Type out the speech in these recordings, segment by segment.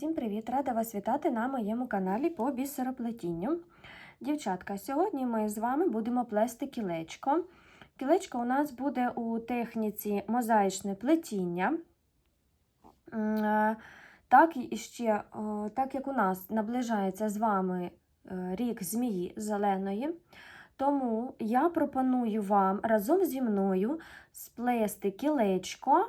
Всім привіт! Рада вас вітати на моєму каналі по бісероплетінню. Дівчатка, сьогодні ми з вами будемо плести кілечко. Кілечко у нас буде у техніці мозаїчне плетіння. Е, Так, і ще, так як у нас наближається з вами е, рік змії зеленої, тому я пропоную вам разом зі мною сплести кілечко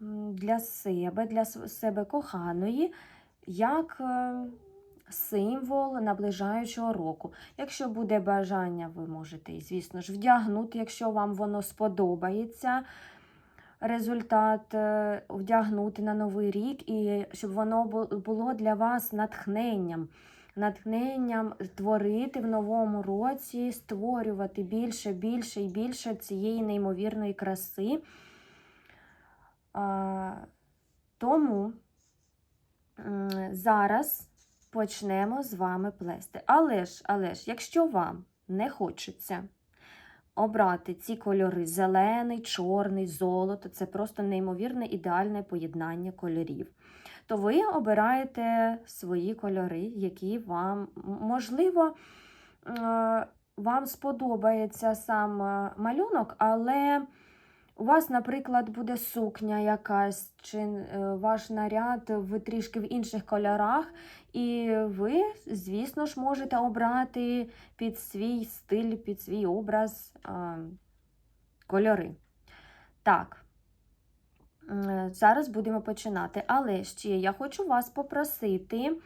для себе, для себе коханої, як е, символ наближаючого року. Якщо буде бажання, ви можете, звісно ж, вдягнути, якщо вам воно сподобається. Результат е, вдягнути на новий рік, і щоб воно було для вас натхненням. Натхненням творити в новому році, створювати більше, більше і більше цієї неймовірної краси. Тому зараз почнемо з вами плести. Але ж, але ж, якщо вам не хочеться обрати ці кольори зелений, чорний, золото, це просто неймовірне ідеальне поєднання кольорів. То ви обираєте свої кольори, які вам, можливо, вам сподобається сам малюнок, але у вас, наприклад, буде сукня якась, чи е, ваш наряд в трішки в інших кольорах, і ви, звісно ж, можете обрати під свій стиль, під свій образ а, кольори. Так, зараз будемо починати. Але ще я хочу вас попросити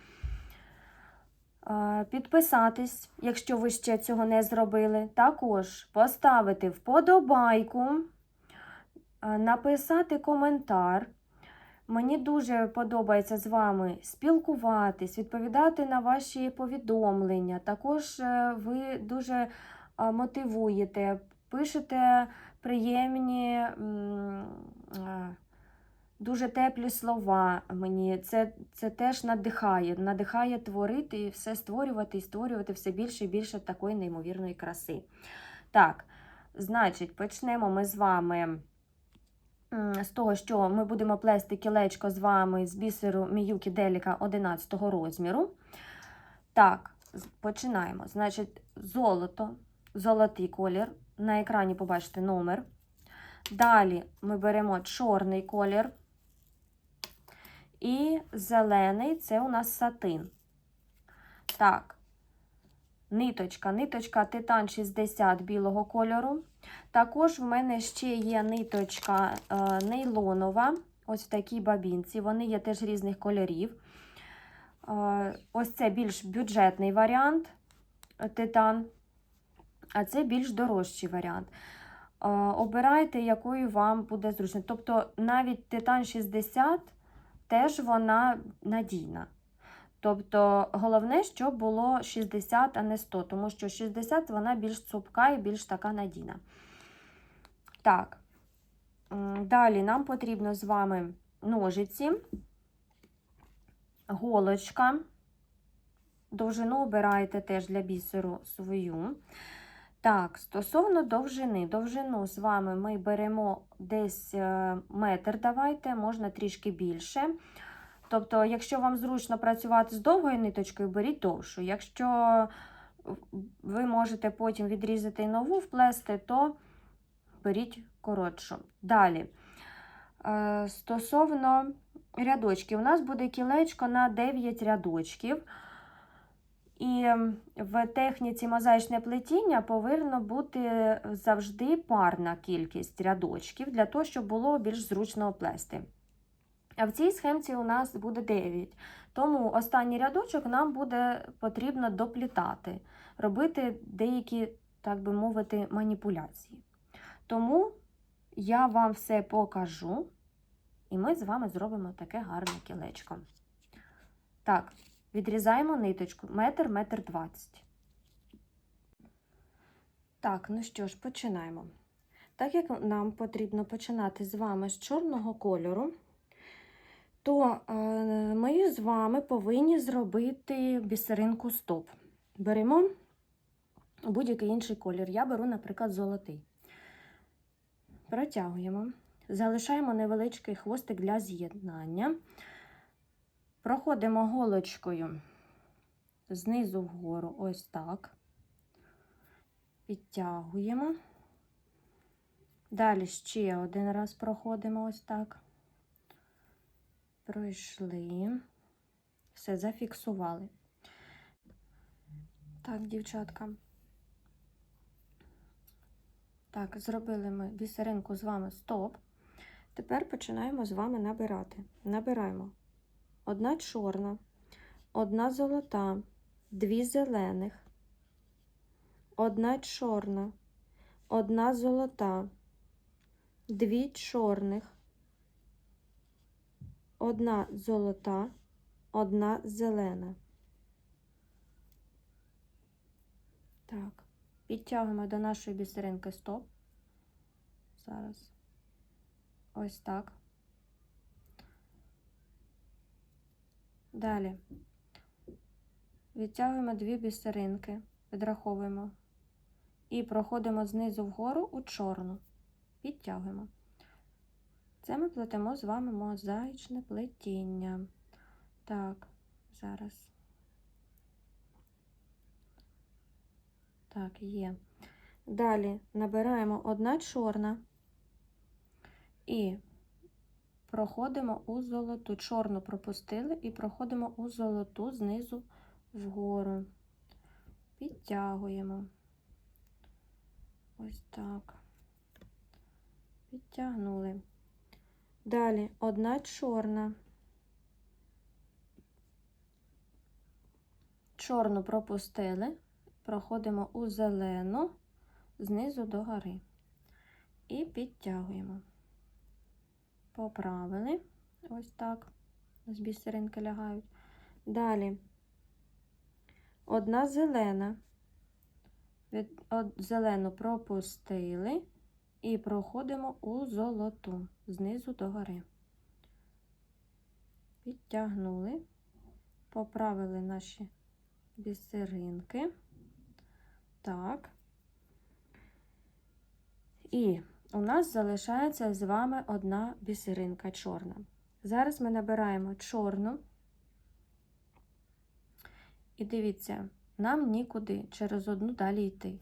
підписатись, якщо ви ще цього не зробили. Також поставити вподобайку, написати коментар. Мені дуже подобається з вами спілкуватись, відповідати на ваші повідомлення. Також е, ви дуже мотивуєте, пишете приємні, дуже теплі слова мені. Це, це теж надихає, надихає творити і все створювати і створювати все більше і більше такої неймовірної краси. Так, значить, почнемо ми з вами. З того, що ми будемо плести кілечко з вами з бісеру Міюкі Деліка 11 розміру. Так, починаємо. Значить, золото, золотий колір. На екрані побачите номер. Далі ми беремо чорний колір. І зелений це у нас сатин. Так, ниточка, ниточка Титан 60 білого кольору. Також в мене ще є ниточка е, нейлонова, ось в такій бабінці. Вони є теж різних кольорів. Е, ось це більш бюджетний варіант е, титан, а це більш дорожчий варіант. Обирайте, якою вам буде зручно. Тобто навіть титан 60 теж вона надійна. Тобто головне, щоб було 60, а не 100, тому що 60 вона більш цупка і більш така надійна. Так, далі нам потрібно з вами ножиці, голочка. Довжину обирайте теж для бісеру свою. Так, стосовно довжини. Довжину з вами ми беремо десь е, метр, давайте, можна трішки більше. Тобто, якщо вам зручно працювати з довгою ниточкою, беріть довшу. Якщо ви можете потім відрізати нову вплести, то беріть коротшу. Далі. Е, Стосовно рядочків, у нас буде кілечко на 9 рядочків. І в техніці мозаїчне плетіння повинно бути завжди парна кількість рядочків для того, щоб було більш зручно плести. А в цій схемці у нас буде 9. Тому останній рядочок нам буде потрібно доплітати, робити деякі, так би мовити, маніпуляції. Тому я вам все покажу, і ми з вами зробимо таке гарне кілечко. Так, відрізаємо ниточку метр, метр двадцять. Так, ну що ж, починаємо. Так як нам потрібно починати з вами з чорного кольору, то е, ми з вами повинні зробити бісеринку стоп. Беремо будь-який інший колір. Я беру, наприклад, золотий. Протягуємо, залишаємо невеличкий хвостик для з'єднання. Проходимо голочкою знизу вгору, ось так. Підтягуємо. Далі ще один раз проходимо ось так. Пройшли. Все, зафіксували. Так, дівчатка. Так, зробили ми бісеринку з вами стоп. Тепер починаємо з вами набирати. Набираємо одна чорна, одна золота, дві зелених, одна чорна, одна золота, дві чорних, одна золота, одна зелена. Так, підтягуємо до нашої бісеринки стоп. Зараз. Ось так. Далі відтягуємо дві бісеринки, підраховуємо і проходимо знизу вгору у чорну. Підтягуємо. Це ми плетемо з вами мозаїчне плетіння. Так, зараз. Так, є. Далі набираємо одна чорна і проходимо у золоту. Чорну пропустили і проходимо у золоту знизу вгору. Підтягуємо. Ось так. Підтягнули. Далі одна чорна. Чорну пропустили, проходимо у зелену знизу до гори. І підтягуємо. Поправили. Ось так. З бісеринки лягають. Далі одна зелена. Від, от, зелену пропустили і проходимо у золоту знизу до гори. Підтягнули, поправили наші бісеринки. Так. І у нас залишається з вами одна бісеринка чорна. Зараз ми набираємо чорну. І дивіться, нам нікуди через одну далі йти.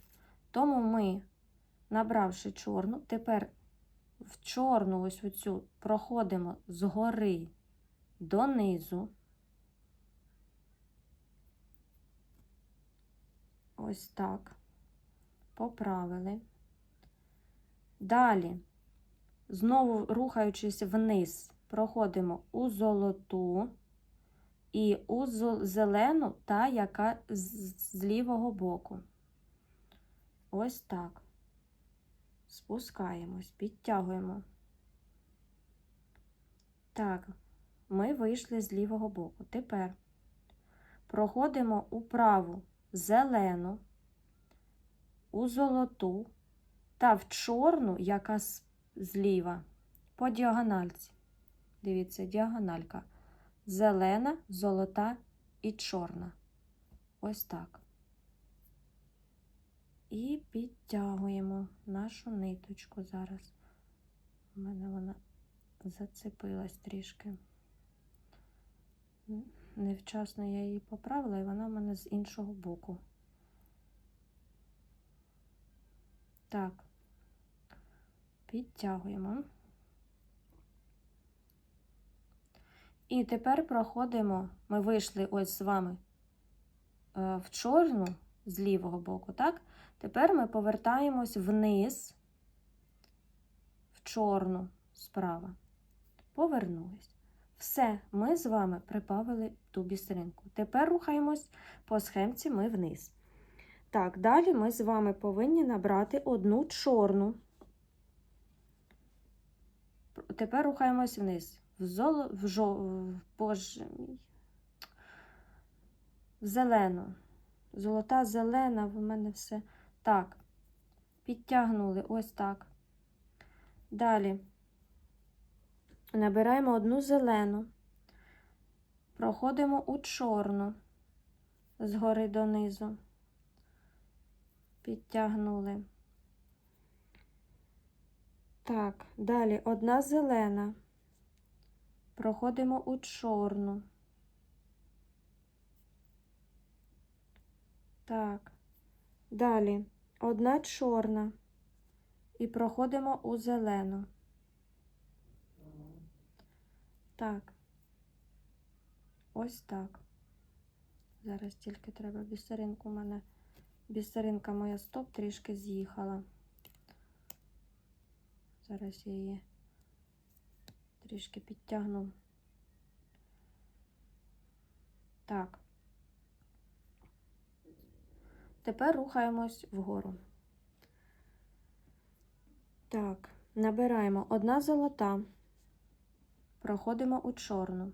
Тому ми, набравши чорну, тепер в чорну ось оцю проходимо згори донизу. Ось так. Поправили. Далі, знову рухаючись вниз, проходимо у золоту і у зелену та яка з лівого боку. Ось так. Спускаємось, підтягуємо. Так, ми вийшли з лівого боку. Тепер проходимо у праву зелену, у золоту та в чорну, яка зліва, по діагональці. Дивіться, діагональка. Зелена, золота і чорна. Ось так. І підтягуємо нашу ниточку зараз. У мене вона зацепилась трішки. Невчасно я її поправила, і вона в мене з іншого боку. Так, підтягуємо. І тепер проходимо, ми вийшли ось з вами е, в чорну з лівого боку, так? Тепер ми повертаємось вниз, в чорну справа. Повернулись. Все, ми з вами прибавили ту бісеринку. Тепер рухаємось по схемці ми вниз. Так, далі ми з вами повинні набрати одну чорну. Тепер рухаємось вниз. В золо, в жо, в, боже. В зелену. Золота зелена, в мене все. Так, підтягнули ось так. Далі набираємо одну зелену, проходимо у чорну, згори донизу підтягнули. Так, далі одна зелена. Проходимо у чорну, Так. Далі одна чорна. І проходимо у зелену. Так. Ось так. Зараз тільки треба бісеринку у мене. Бісеринка моя стоп трішки з'їхала. Зараз я її трішки підтягну. Так. Тепер рухаємось вгору. Так, набираємо одна золота, проходимо у чорну.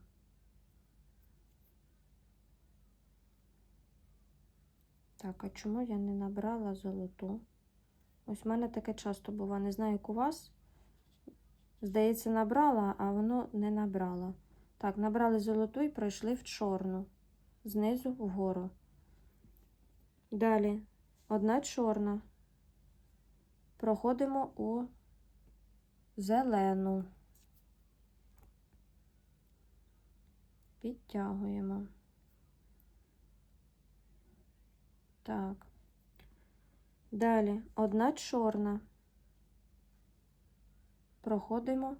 Так, а чому я не набрала золоту? Ось в мене таке часто буває. Не знаю, як у вас. Здається, набрала, а воно не набрало. Так, набрали золоту і пройшли в чорну. Знизу вгору. Далі одна чорна. Проходимо у зелену. Підтягуємо. Так. Далі одна чорна. Проходимо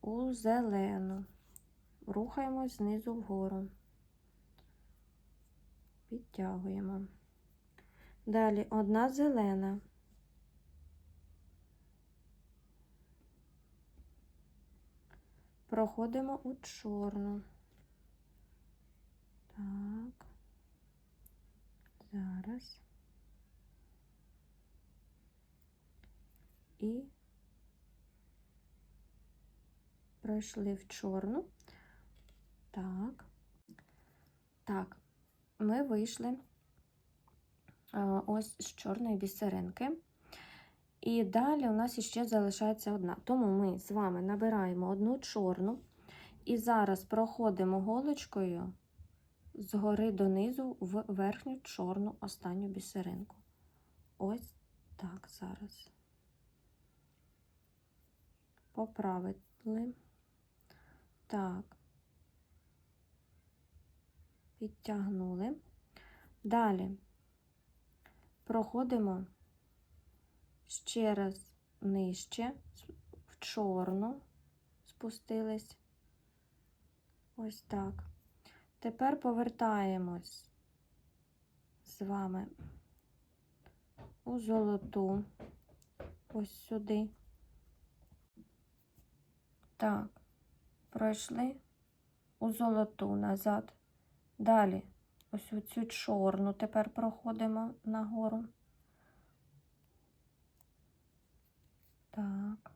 у зелену. Рухаємось знизу вгору. Підтягуємо. Далі одна зелена. Проходимо у чорну. Так. Зараз. І пройшли в чорну. Так. Так, ми вийшли ось з чорної бісеринки. І далі у нас іще залишається одна. Тому ми з вами набираємо одну чорну і зараз проходимо голочкою згори донизу в верхню чорну останню бісеринку. Ось так зараз. Поправили. Так. Підтягнули. Далі проходимо ще раз нижче, в чорну спустились. Ось так. Тепер повертаємось з вами у золоту, ось сюди. Так, пройшли у золоту назад. Далі ось у цю чорну тепер проходимо нагору. Так.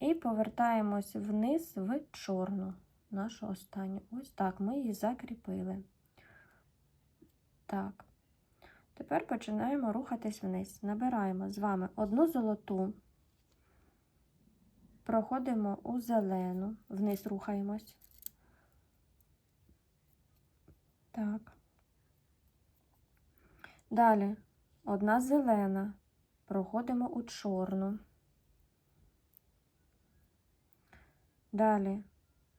І повертаємось вниз в чорну, нашу останню. Ось так ми її закріпили. Так. Тепер починаємо рухатись вниз. Набираємо з вами одну золоту, проходимо у зелену, вниз рухаємось. Так. Далі одна зелена, проходимо у чорну. Далі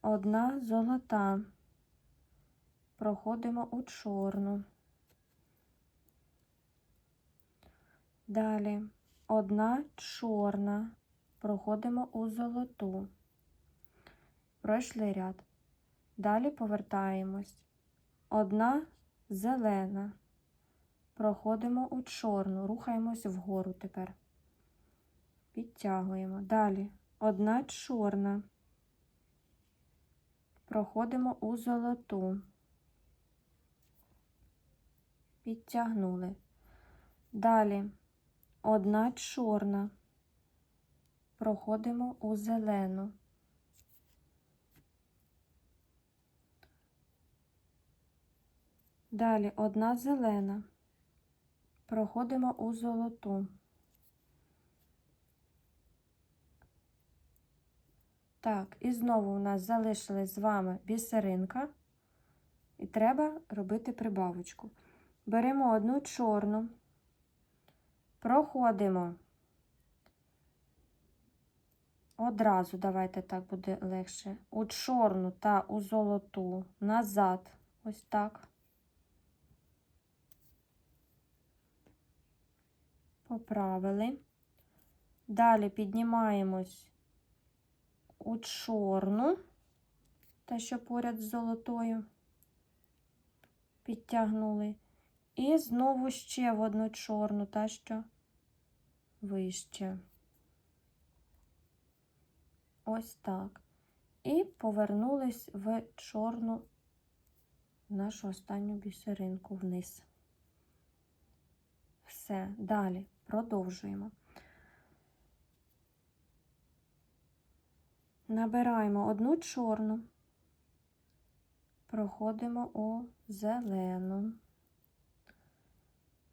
одна золота, проходимо у чорну. Далі одна чорна, проходимо у золоту. Пройшли ряд. Далі повертаємось. Одна зелена. Проходимо у чорну, рухаємось вгору тепер. Підтягуємо. Далі одна чорна. Проходимо у золоту. Підтягнули. Далі одна чорна. Проходимо у зелену. Далі одна зелена. Проходимо у золоту. Так, і знову у нас залишилась з вами бісеринка, і треба робити прибавочку. Беремо одну чорну, проходимо. Одразу, давайте так буде легше. У чорну та у золоту назад. Ось так. Поправили. Далі піднімаємось у чорну, та що поряд з золотою. Підтягнули. І знову ще в одну чорну, та що вище. Ось так. І повернулись в чорну нашу останню бісеринку вниз. Все, далі продовжуємо. Набираємо одну чорну, проходимо у зелену.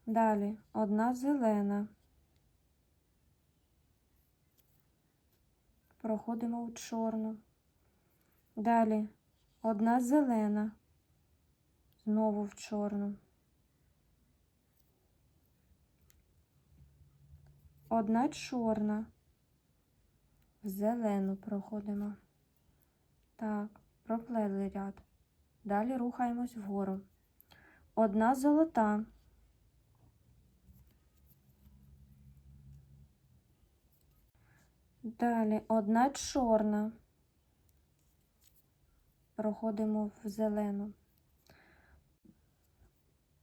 Далі одна зелена. Проходимо у чорну. Далі одна зелена. Знову в чорну. Одна чорна. В зелену проходимо. Так, проплели ряд. Далі рухаємось вгору. Одна золота. Далі одна чорна. Проходимо в зелену.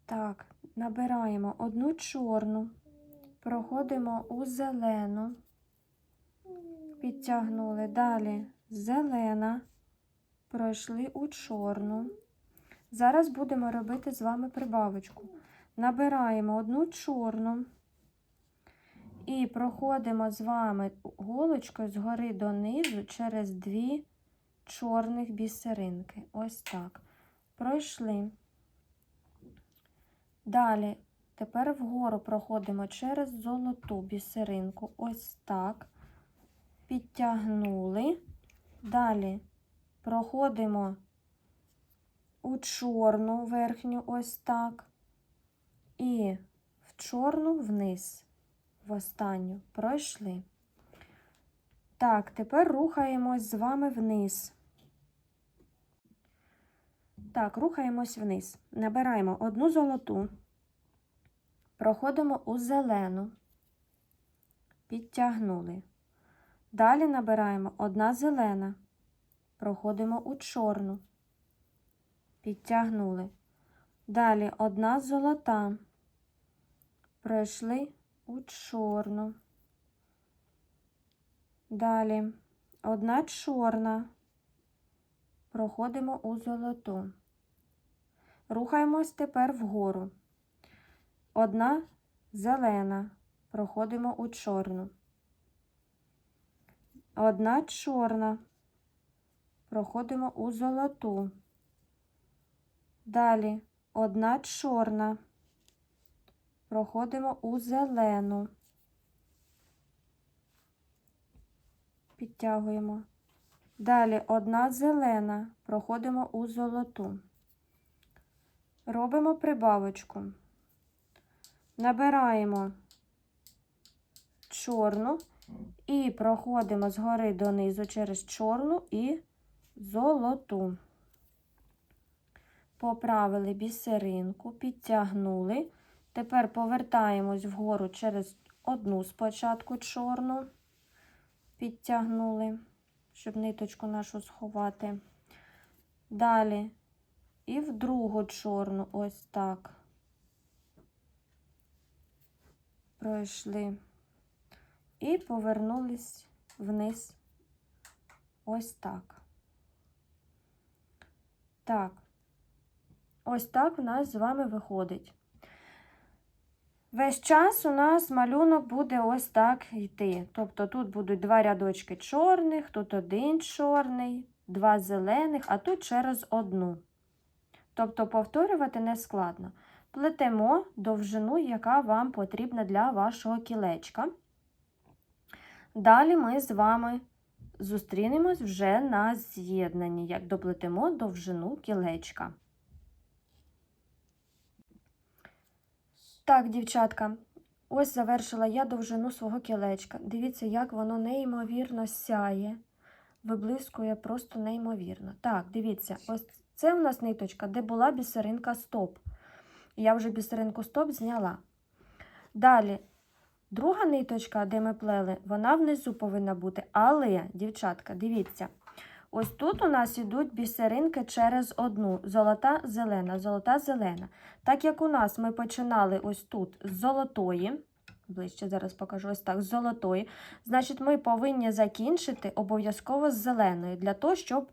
Так, набираємо одну чорну, проходимо у зелену, підтягнули. Далі зелена, пройшли у чорну. Зараз будемо робити з вами прибавочку. Набираємо одну чорну і проходимо з вами голочкою згори донизу через дві чорних бісеринки. Ось так. Пройшли. Далі, тепер вгору проходимо через золоту бісеринку. Ось так. Підтягнули. Далі проходимо у чорну верхню, ось так. І в чорну вниз, в останню. Пройшли. Так, тепер рухаємось з вами вниз. Так, рухаємось вниз. Набираємо одну золоту, проходимо у зелену, підтягнули. Далі набираємо одна зелена, проходимо у чорну, підтягнули. Далі одна золота, пройшли у чорну. Далі одна чорна, проходимо у золоту. Рухаємось тепер вгору. Одна зелена, проходимо у чорну. Одна чорна, проходимо у золоту. Далі одна чорна, проходимо у зелену. Підтягуємо. Далі одна зелена, проходимо у золоту. Робимо прибавочку. Набираємо чорну і проходимо згори донизу через чорну і золоту. Поправили бісеринку, підтягнули. Тепер повертаємось вгору через одну спочатку чорну, підтягнули, щоб ниточку нашу сховати. Далі і в другу чорну ось так. Пройшли і повернулись вниз ось так. Так, ось так в нас з вами виходить. Весь час у нас малюнок буде ось так йти. Тобто тут будуть два рядочки чорних, тут один чорний, два зелених, а тут через одну. Тобто повторювати не складно. Плетемо довжину, яка вам потрібна для вашого кілечка. Далі ми з вами зустрінемось вже на з'єднанні, як доплетемо довжину кілечка. Так, дівчатка, ось завершила я довжину свого кілечка. Дивіться, як воно неймовірно сяє, виблискує просто неймовірно. Так, дивіться, ось це у нас ниточка, де була бісеринка стоп. Я вже бісеринку стоп зняла. Далі Друга ниточка, де ми плели, вона внизу повинна бути. Але, дівчатка, дивіться, ось тут у нас ідуть бісеринки через одну. Золота, зелена, золота, зелена. Так як у нас ми починали ось тут з золотої, ближче зараз покажу ось так, з золотої, значить, ми повинні закінчити обов'язково з зеленої, для того, щоб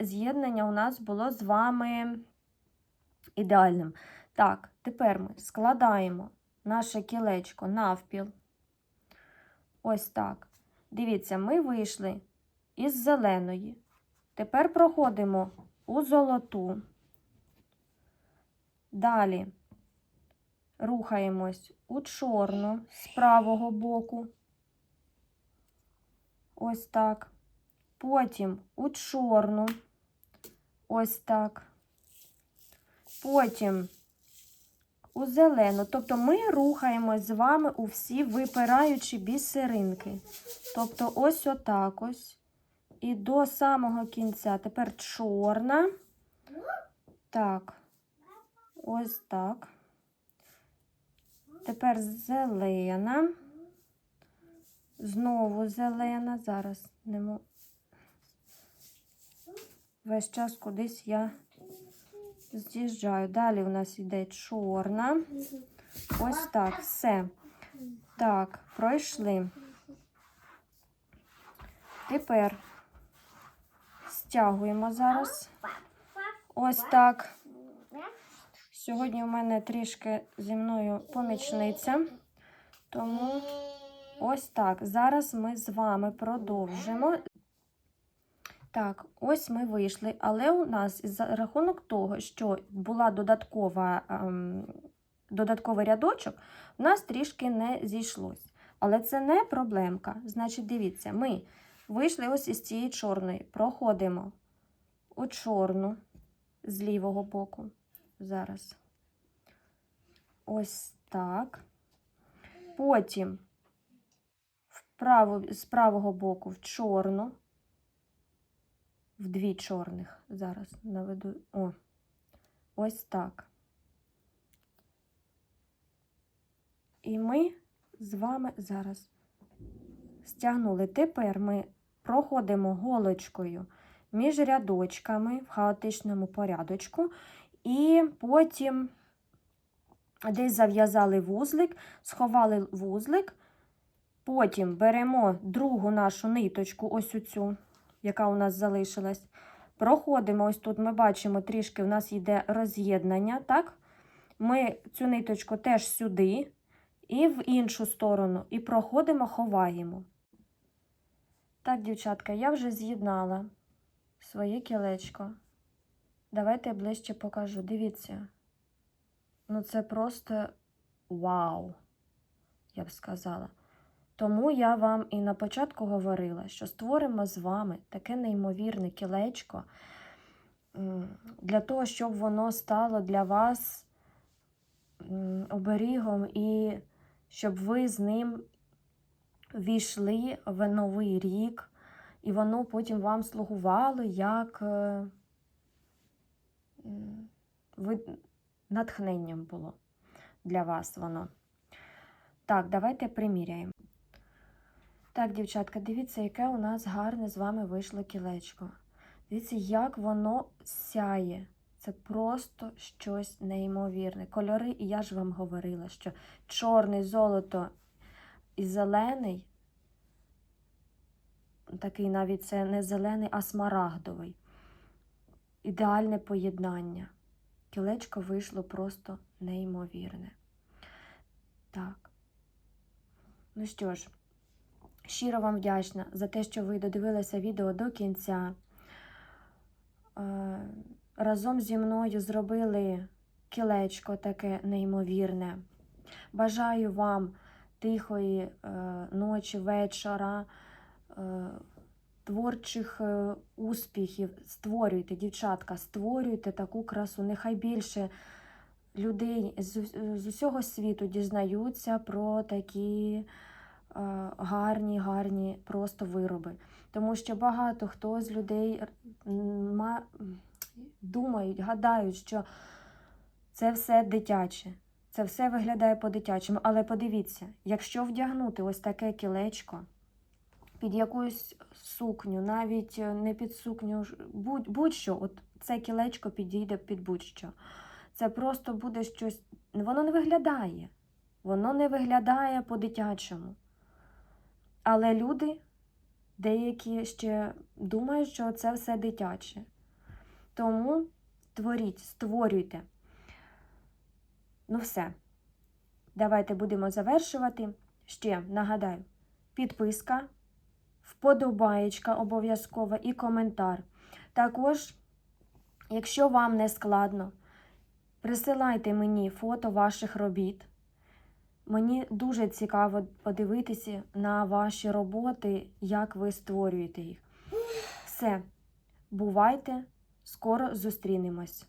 з'єднання у нас було з вами ідеальним. Так, тепер ми складаємо наше кілечко навпіл. Ось так. Дивіться, ми вийшли із зеленої. Тепер проходимо у золоту. Далі рухаємось у чорну з правого боку. Ось так. Потім у чорну. Ось так. Потім у зелену. Тобто ми рухаємось з вами у всі випираючі бісеринки. Тобто ось отак ось. І до самого кінця. Тепер чорна. Так. Ось так. Тепер зелена. Знову зелена. Зараз не. Весь час кудись я з'їжджаю. Далі у нас йде чорна. Ось так, все. Так, пройшли. Тепер стягуємо зараз. Ось так. Сьогодні у мене трішки зі мною помічниця. Тому ось так. Зараз ми з вами продовжимо. Так, ось ми вийшли, але у нас за рахунок того, що була додаткова, ем, додатковий рядочок, у нас трішки не зійшлось. Але це не проблемка. Значить, дивіться, ми вийшли ось із цієї чорної, проходимо у чорну з лівого боку. Зараз. Ось так. Потім вправо, з правого боку в чорну в дві чорних. Зараз наведу. О, ось так. І ми з вами зараз стягнули. Тепер ми проходимо голочкою між рядочками в хаотичному порядочку, і потім десь зав'язали вузлик, сховали вузлик, потім беремо другу нашу ниточку, ось оцю яка у нас залишилась. Проходимо, ось тут ми бачимо, трішки у нас йде роз'єднання. так? Ми цю ниточку теж сюди і в іншу сторону, і проходимо, ховаємо. Так, дівчатка, я вже з'єднала своє кілечко. Давайте я ближче покажу. Дивіться. Ну, це просто вау, я б сказала. Тому я вам і на початку говорила, що створимо з вами таке неймовірне кілечко для того, щоб воно стало для вас оберігом і щоб ви з ним війшли в новий рік, і воно потім вам слугувало як е, натхненням було для вас воно. Так, давайте приміряємо. Так, дівчатка, дивіться, яке у нас гарне з вами вийшло кілечко. Дивіться, як воно сяє. Це просто щось неймовірне. Кольори, і я ж вам говорила, що чорний, золото і зелений, такий навіть це не зелений, а смарагдовий. Ідеальне поєднання. Кілечко вийшло просто неймовірне. Так. Ну що ж. Щиро вам вдячна за те, що ви додивилися відео до кінця. Е, разом зі мною зробили кілечко таке неймовірне. Бажаю вам тихої е, ночі, вечора, е, творчих успіхів. Створюйте, дівчатка, створюйте таку красу. Нехай більше людей з усього світу дізнаються про такі. Е, гарні, гарні просто вироби. Тому що багато хто з людей думають, гадають, що це все дитяче. Це все виглядає по-дитячому. Але подивіться, якщо вдягнути ось таке кілечко під якусь сукню, навіть е, не під сукню, будь-що, от це кілечко підійде під будь-що. Це просто буде щось. Воно не виглядає. Воно не виглядає по-дитячому. Але люди деякі ще думають, що це все дитяче. Тому творіть, створюйте. Ну все. Давайте будемо завершувати. Ще нагадаю, підписка, вподобаєчка обов'язково і коментар. Також, якщо вам не складно, присилайте мені фото ваших робіт. Мені дуже цікаво подивитися на ваші роботи, як ви створюєте їх. Все, бувайте, скоро зустрінемось.